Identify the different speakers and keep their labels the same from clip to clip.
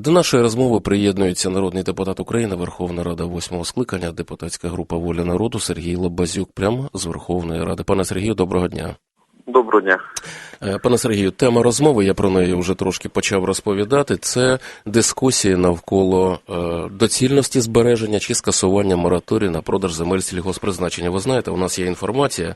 Speaker 1: До нашої розмови приєднується народний депутат України, Верховна Рада восьмого скликання, депутатська група Воля народу Сергій Лобазюк, прямо з Верховної Ради. Пане Сергію, доброго дня.
Speaker 2: Доброго дня.
Speaker 1: Е, Пане Сергію, тема розмови, я про неї вже трошки почав розповідати. Це дискусії навколо е, доцільності збереження чи скасування мораторію на продаж земель сільгоспризначення. Ви знаєте, у нас є інформація.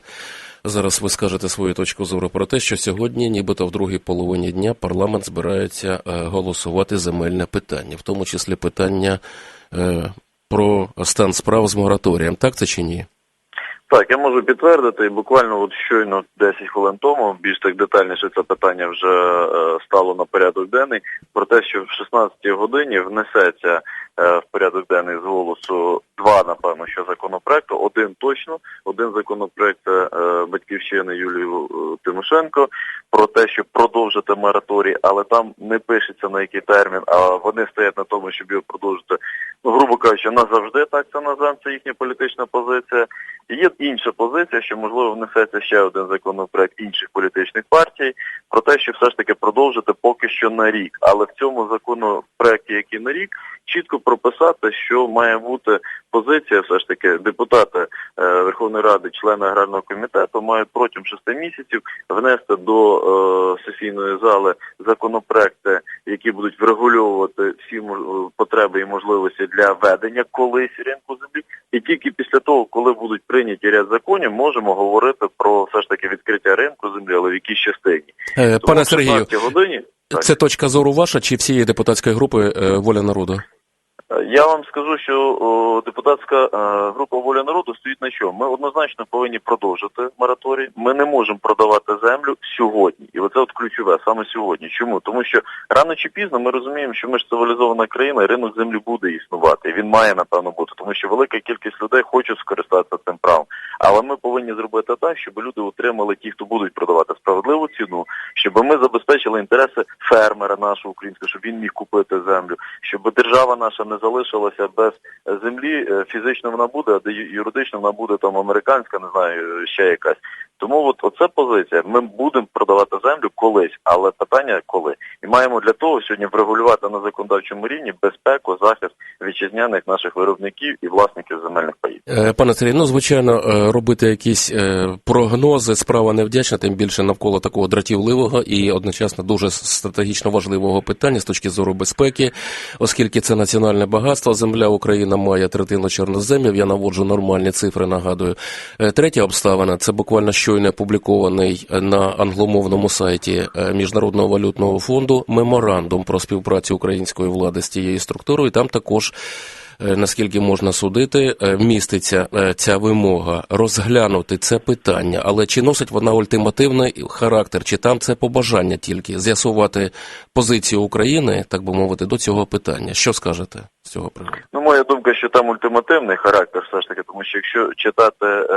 Speaker 1: Зараз ви скажете свою точку зору про те, що сьогодні, нібито в другій половині дня, парламент збирається е, голосувати земельне питання, в тому числі питання е, про стан справ з мораторієм. Так це чи ні?
Speaker 2: Так, я можу підтвердити, і буквально от щойно 10 хвилин тому, більш так детальніше це питання вже е, стало на порядок денний, про те, що в 16 годині внесеться в порядок денний з голосу два, напевно, що законопроекту, один точно, один законопроект е, батьківщини Юлії е, Тимошенко про те, щоб продовжити мораторій, але там не пишеться на який термін, а вони стоять на тому, щоб його продовжити, ну, грубо кажучи, назавжди, так це називаємо, це їхня політична позиція. Є інша позиція, що можливо внесеться ще один законопроект інших політичних партій про те, що все ж таки продовжити поки що на рік. Але в цьому законопроекті, який на рік, чітко прописати, що має бути позиція, все ж таки, депутати е, Верховної Ради, члени аграрного комітету мають протягом шести місяців внести до е, сесійної зали законопроекти, які будуть врегульовувати всі мож- потреби і можливості для ведення колись ринку землі. І тільки після того, коли будуть прийняті ряд законів, можемо говорити про все ж таки відкриття ринку землі, але в якійсь частині.
Speaker 1: Е, Пане Сергію,
Speaker 2: годині
Speaker 1: це точка зору ваша чи всієї депутатської групи е, Воля народу?
Speaker 2: Я вам скажу, що депутатська е, група воля народу стоїть на чому? Ми однозначно повинні продовжити мораторій. Ми не можемо продавати землю сьогодні, і оце от ключове саме сьогодні. Чому? Тому що рано чи пізно ми розуміємо, що ми ж цивілізована країна, і ринок землі буде існувати. І він має напевно бути, тому що велика кількість людей хочуть скористатися цим правом. Але ми повинні зробити так, щоб люди отримали ті, хто будуть продавати справедливу ціну, щоб ми забезпечили інтереси фермера нашого українського, щоб він міг купити землю, щоб держава наша не залишилася без землі. Е, Фізично вона буде, а де юридично вона буде там американська, не знаю, ще якась. Тому от оце позиція. Ми будемо продавати землю колись, але питання коли. І маємо для того сьогодні врегулювати на законодавчому рівні безпеку, захист вітчизняних наших виробників і власників земельних паїв.
Speaker 1: Е, Пане Сергію, ну звичайно, е, робити якісь е, прогнози справа невдячна, тим більше навколо такого дратівливого і одночасно дуже стратегічно важливого питання з точки зору безпеки, оскільки це національне багатство. Земля Україна має третину чорноземів. Я наводжу нормальні цифри. Нагадую. Третя обставина це буквально щойно опублікований на англомовному сайті е, Міжнародного валютного фонду меморандум про співпрацю української влади з цією структурою. Там також е, наскільки можна судити, е, міститься ця вимога розглянути це питання, але чи носить вона ультимативний характер, чи там це побажання тільки з'ясувати позицію України, так би мовити, до цього питання? Що скажете цього приводу?
Speaker 2: Ну, моя думка, що там ультимативний характер, все ж таки, тому що якщо читати е,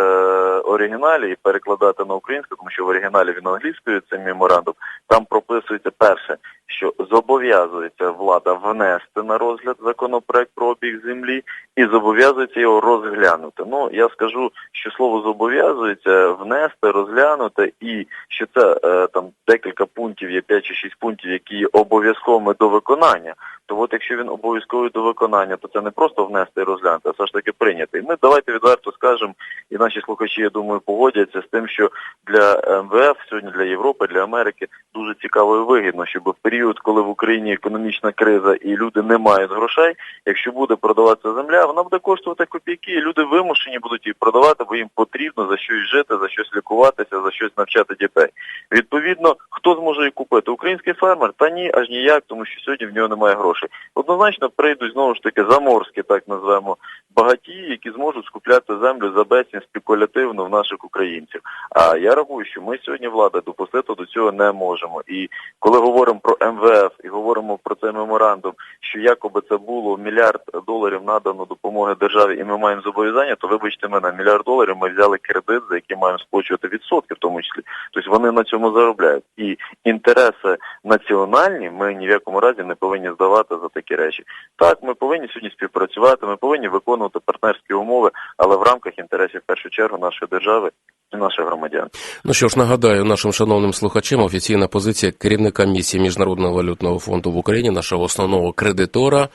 Speaker 2: оригіналі і перекладати на українську, тому що в оригіналі він англійською це меморандум, там прописується перше, що зобов'язується влада внести на розгляд законопроект про обіг землі і зобов'язується його розглянути. Ну я скажу, що слово зобов'язується внести, розглянути, і що це е, там декілька пунктів, є 5 чи 6 пунктів, які обов'язковими до виконання. То от якщо він обов'язковий до виконання, то це не просто внести і розглянути, а все ж таки прийняти. І ми давайте відверто скажемо, і наші слухачі, я думаю, погодяться з тим, що для МВФ сьогодні для Європи, для Америки дуже цікаво і вигідно, щоб в період, коли в Україні економічна криза і люди не мають грошей, якщо буде продаватися земля, вона буде коштувати копійки, і люди вимушені будуть її продавати, бо їм потрібно за щось жити, за щось лікуватися, за щось навчати дітей. Відповідно, хто зможе її купити? Український фермер? Та ні, аж ніяк, тому що сьогодні в нього немає грошей. Однозначно прийдуть знову ж таки заморські, так назвемо, багатії, які зможуть скупляти землю за безцінь спекулятивно в наших українців. А я рахую, що ми сьогодні влада допустити до цього не можемо. І коли говоримо про МВФ і говоримо про цей меморандум, що якоби це було мільярд доларів надано допомоги державі, і ми маємо зобов'язання, то вибачте мене, мільярд доларів ми взяли кредит, за який маємо сплачувати відсотки, в тому числі. Тобто вони на цьому заробляють. І інтереси національні ми ні в якому разі не повинні здавати голосувати за такі речі. Так, ми повинні сьогодні співпрацювати, ми повинні виконувати партнерські умови, але в рамках інтересів в першу чергу нашої держави і наших громадян.
Speaker 1: Ну що ж, нагадаю нашим шановним слухачам офіційна позиція керівника місії Міжнародного валютного фонду в Україні, нашого основного кредитора.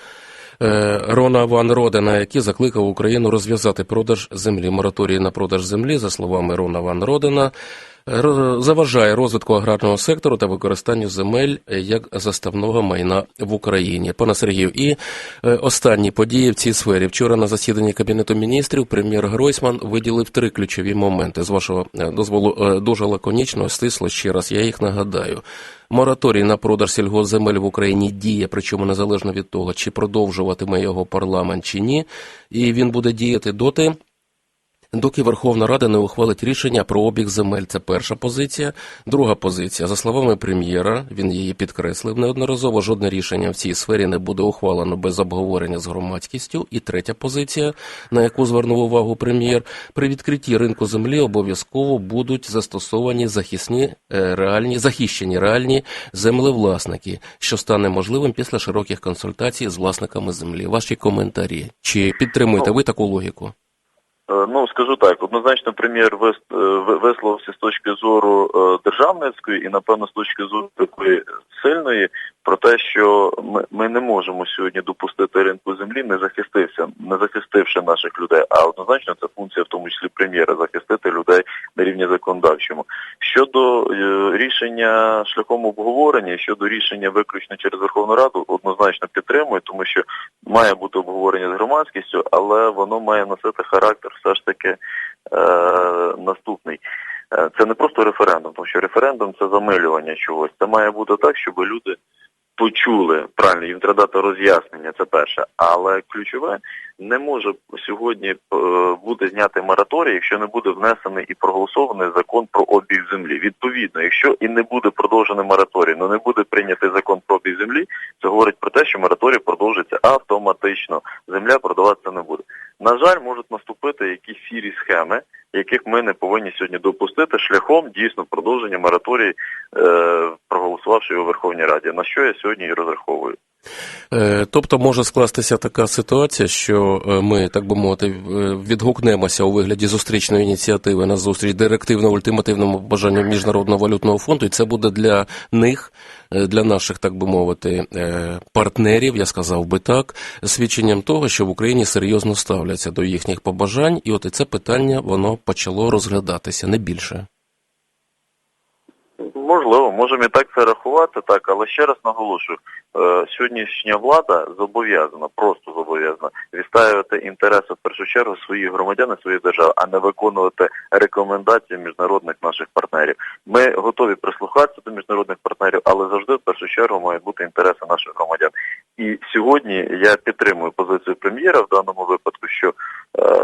Speaker 1: е, Рона Ван Родена, який закликав Україну розв'язати продаж землі. Мораторій на продаж землі, за словами Рона Ван Родена, ро- заважає розвитку аграрного сектору та використанню земель е, як заставного майна в Україні. Пане Сергію, і е, останні події в цій сфері. Вчора на засіданні Кабінету міністрів прем'єр Гройсман виділив три ключові моменти. З вашого е, дозволу дуже лаконічно, стисло ще раз. Я їх нагадаю. Мораторій на продаж сільгоспземель в Україні діє, причому незалежно від того, чи продовжуватиме його парламент чи ні, і він буде діяти доти, доки Верховна Рада не ухвалить рішення про обіг земель. Це перша позиція. Друга позиція. За словами прем'єра, він її підкреслив неодноразово. Жодне рішення в цій сфері не буде ухвалено без обговорення з громадськістю. І третя позиція, на яку звернув увагу прем'єр, при відкритті ринку землі обов'язково будуть застосовані захисні е, реальні захищені реальні землевласники, що стане можливим після широких консультацій з власниками землі. Ваші коментарі. Чи підтримуєте ви таку логіку?
Speaker 2: Е, Ну, скажу так, однозначно прем'єр е, висловився з точки зору е, державницької і, напевно, з точки зору такої сильної про те, що ми, ми не можемо сьогодні допустити ринку землі, не захистився, не захистивши наших людей. А однозначно це функція, в тому числі прем'єра, захистити людей на рівні законодавчому. Щодо рішення шляхом обговорення, щодо рішення виключно через Верховну Раду, однозначно підтримую, тому що має бути обговорення з громадськістю, але воно має носити характер все ж таки е, наступний. Е, Це не просто референдум, тому що референдум це замилювання чогось. Це має бути так, щоб люди почули правильно, їм треба дати роз'яснення, це перше. Але ключове не може сьогодні е, бути знятий мораторій, якщо не буде внесений і проголосований закон про обіг землі. Відповідно, якщо і не буде продовжений мораторій, але не буде прийнятий закон про обіг землі, це говорить про те, що мораторій продовжиться автоматично. Земля продаватися не буде. На жаль, можуть наступити якісь сірі схеми, яких ми не повинні сьогодні допустити шляхом дійсно продовження мораторії, е, проголосувавши його у Верховній Раді. На що я сьогодні і розраховую.
Speaker 1: Е, Тобто може скластися така ситуація, що е, ми, так би мовити, в- відгукнемося у вигляді зустрічної ініціативи на зустріч директивно-ультимативному бажанню Міжнародного валютного фонду, і це буде для них, е, для наших, так би мовити, е, партнерів, я сказав би так, свідченням того, що в Україні серйозно ставляться до їхніх побажань, і от і це питання воно почало розглядатися не більше.
Speaker 2: Можливо, можемо і так це рахувати, так, але ще раз наголошую, е, сьогоднішня влада зобов'язана, просто зобов'язана відстоювати інтереси в першу чергу своїх громадян і своєї держави, а не виконувати рекомендації міжнародних наших партнерів. Ми готові прислухатися до міжнародних партнерів, але завжди в першу чергу мають бути інтереси наших громадян. І сьогодні я підтримую позицію прем'єра в даному випадку, що е,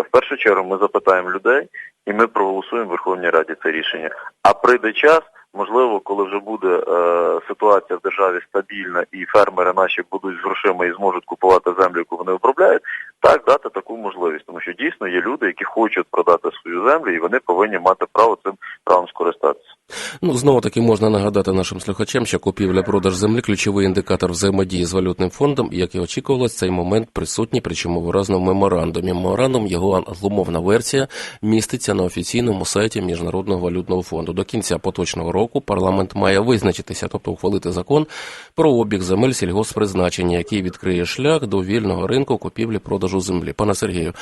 Speaker 2: в першу чергу ми запитаємо людей і ми проголосуємо в Верховній Раді це рішення. А прийде час. Можливо, коли вже буде е, ситуація в державі стабільна і фермери наші будуть з грошима і зможуть купувати землю, яку вони обробляють, так дати таку можливість, тому що дійсно є люди, які хочуть продати свою землю, і вони повинні мати право цим правом скористатися.
Speaker 1: Ну, знову таки можна нагадати нашим слухачам, що купівля-продаж землі ключовий індикатор взаємодії з валютним фондом, як і очікувалось, цей момент присутній, причому виразно в меморандумі. Меморандум, його англомовна версія, міститься на офіційному сайті Міжнародного валютного фонду. До кінця поточного року парламент має визначитися, тобто ухвалити закон про обіг земель сільгосппризначення, який відкриє шлях до вільного ринку купівлі-продажу землі. Пане Сергію,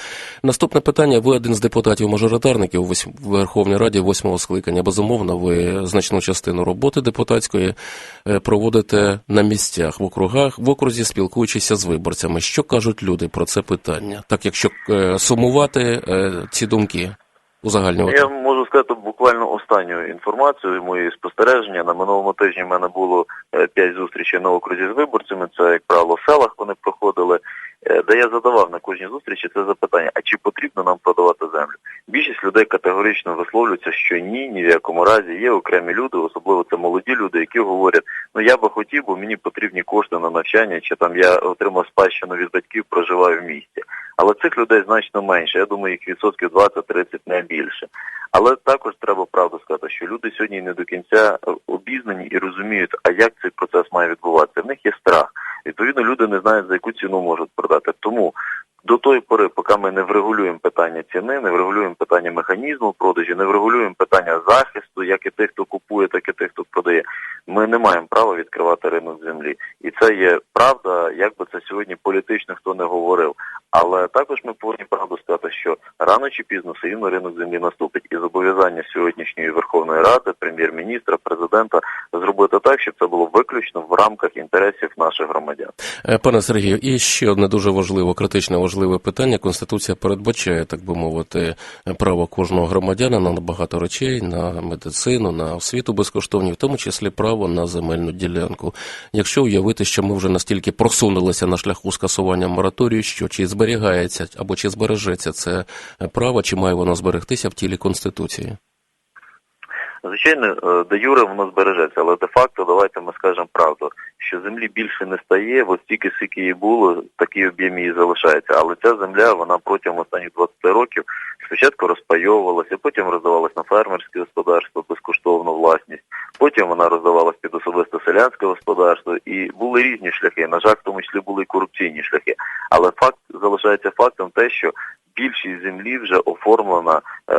Speaker 1: наступне питання. Ви один з депутатів-мажоритарників у Верховній Раді восьмого скликання. Безумовно, ви значну частину роботи депутатської е, проводите на місцях в округах, в окрузі спілкуючися з виборцями. Що кажуть люди про це питання? Так, якщо е, сумувати е, ці думки, узагальнювати.
Speaker 2: Я можу сказати буквально останню інформацію, мої спостереження. На минулому тижні в мене було п'ять зустрічей на окрузі з виборцями. Це, як правило, в селах вони проходили, де я задавав на кожній зустрічі це запитання: а чи потрібно нам продавати землю? Більшість людей категорично висловлюються, що ні, ні в якому разі є окремі люди, особливо це молоді люди, які говорять, ну я би хотів, бо мені потрібні кошти на навчання, чи там я отримав спадщину від батьків, проживаю в місті. Але цих людей значно менше. Я думаю, їх відсотків 20-30 не більше. Але також треба правду сказати, що люди сьогодні не до кінця е, обізнані і розуміють, а як цей процес має відбуватися. В них є страх. Відповідно, люди не знають, за яку ціну можуть продати. Тому до тої пори, поки ми не врегулюємо питання ціни, не врегулюємо питання механізму продажі, не врегулюємо питання захисту, як і тих, хто купує, так і тих, хто продає, ми не маємо права відкривати ринок землі. І це є правда, як би це сьогодні політично хто не говорив. Але також ми повинні правду сказати, що рано чи пізно все рівно ринок землі наступить. І зобов'язання сьогоднішньої Верховної Ради, прем'єр-міністра, президента зробити так, щоб це було виключно в рамках інтересів наших громадян.
Speaker 1: Е, Пане Сергію, і ще одне дуже важливе, критично важливе питання. Конституція передбачає, так би мовити, право кожного громадянина на багато речей, на медицину, на освіту безкоштовні, в тому числі право на земельну ділянку. Якщо уявити, що ми вже настільки просунулися на шляху скасування мораторію, що чи зберігається або чи збережеться це право, чи має воно зберегтися в тілі Конституції?
Speaker 2: Звичайно, е, де юре воно збережеться, але де-факто давайте ми скажемо правду, що землі більше не стає, ось тільки скільки її було, такий об'єм її залишається. Але ця земля, вона протягом останніх 20 років спочатку розпайовувалася, потім роздавалась на фермерське господарство, безкоштовну власність, потім вона роздавалась під особисте селянське господарство, і були різні шляхи. На жаль, в тому числі були і корупційні шляхи. Але факт залишається фактом те, що більшість землі вже оформлена е,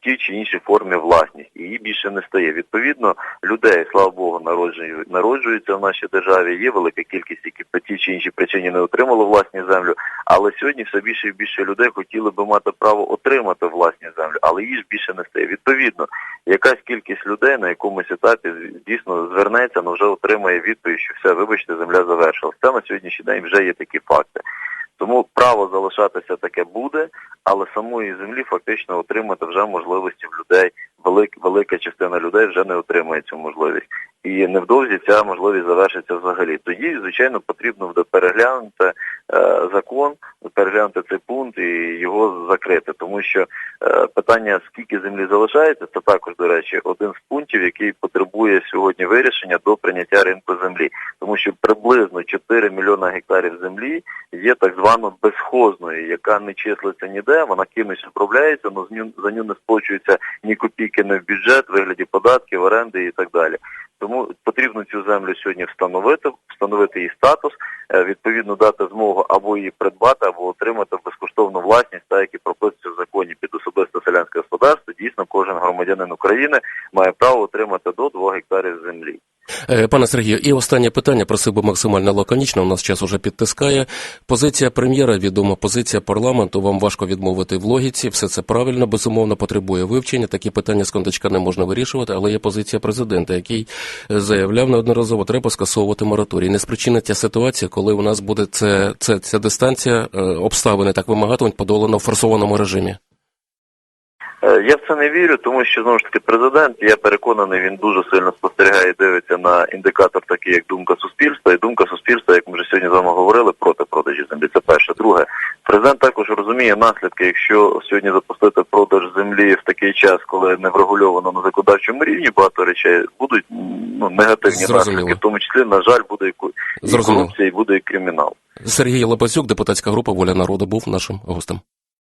Speaker 2: в тій чи іншій формі власність, і її більше не стає. Відповідно, людей, слава Богу, народжують, народжуються в нашій державі. Є велика кількість, які по тій чи іншій причині не отримали власні землю. Але сьогодні все більше і більше людей хотіли би мати право отримати власні землю, але її ж більше не стає. Відповідно, якась кількість людей на якомусь етапі дійсно звернеться, але вже отримає відповідь, що все, вибачте, земля завершилась. Це на сьогоднішній день вже є такі факти. Тому право залишатися таке буде, але самої землі фактично отримати вже можливості в людей. Велик, велика частина людей вже не отримує цю можливість. І невдовзі ця можливість завершиться взагалі. Тоді, звичайно, потрібно буде переглянути е, закон, переглянути цей пункт і його закрити. Тому що е, питання, скільки землі залишається, це також, до речі, один з пунктів, який потребує сьогодні вирішення до прийняття ринку землі. Тому що приблизно 4 мільйона гектарів землі є так звано безхозною, яка не числиться ніде, вона кимось управляється, але за ню не сплачується ні копійки не в бюджет, в вигляді податків, оренди і так далі. Тому потрібно цю землю сьогодні встановити, встановити її статус, е, відповідно дати змогу або її придбати, або отримати безкоштовну власність, так як і прописується в законі під особисте селянське господарство. Дійсно, кожен громадянин України має право отримати до 2 гектарів землі.
Speaker 1: Е, Пане Сергію, і останнє питання просив би максимально лаконічно. У нас час уже підтискає. Позиція прем'єра, відома позиція парламенту. Вам важко відмовити в логіці. Все це правильно, безумовно потребує вивчення. Такі питання з кондачка не можна вирішувати, але є позиція президента, який заявляв неодноразово, треба скасовувати мораторій. Не спричиниться ситуація, коли у нас буде це, це ця дистанція, е, обставини так вимагатимуть подолано в форсованому режимі.
Speaker 2: Е, Я в це не вірю, тому що знову ж таки президент, я переконаний, він дуже сильно спостерігає і дивиться на індикатор, такий як думка суспільства, і думка суспільства, як ми вже сьогодні з вами говорили, проти продажі землі. Це перше. Друге, президент також розуміє наслідки, якщо сьогодні запустити продаж землі в такий час, коли не врегульовано на законодавчому рівні багато речей, будуть ну негативні
Speaker 1: Зрозуміло.
Speaker 2: наслідки, в тому числі, на жаль, буде і і корупція, і буде і кримінал.
Speaker 1: Сергій Лопасюк, депутатська група Воля народу, був нашим гостем.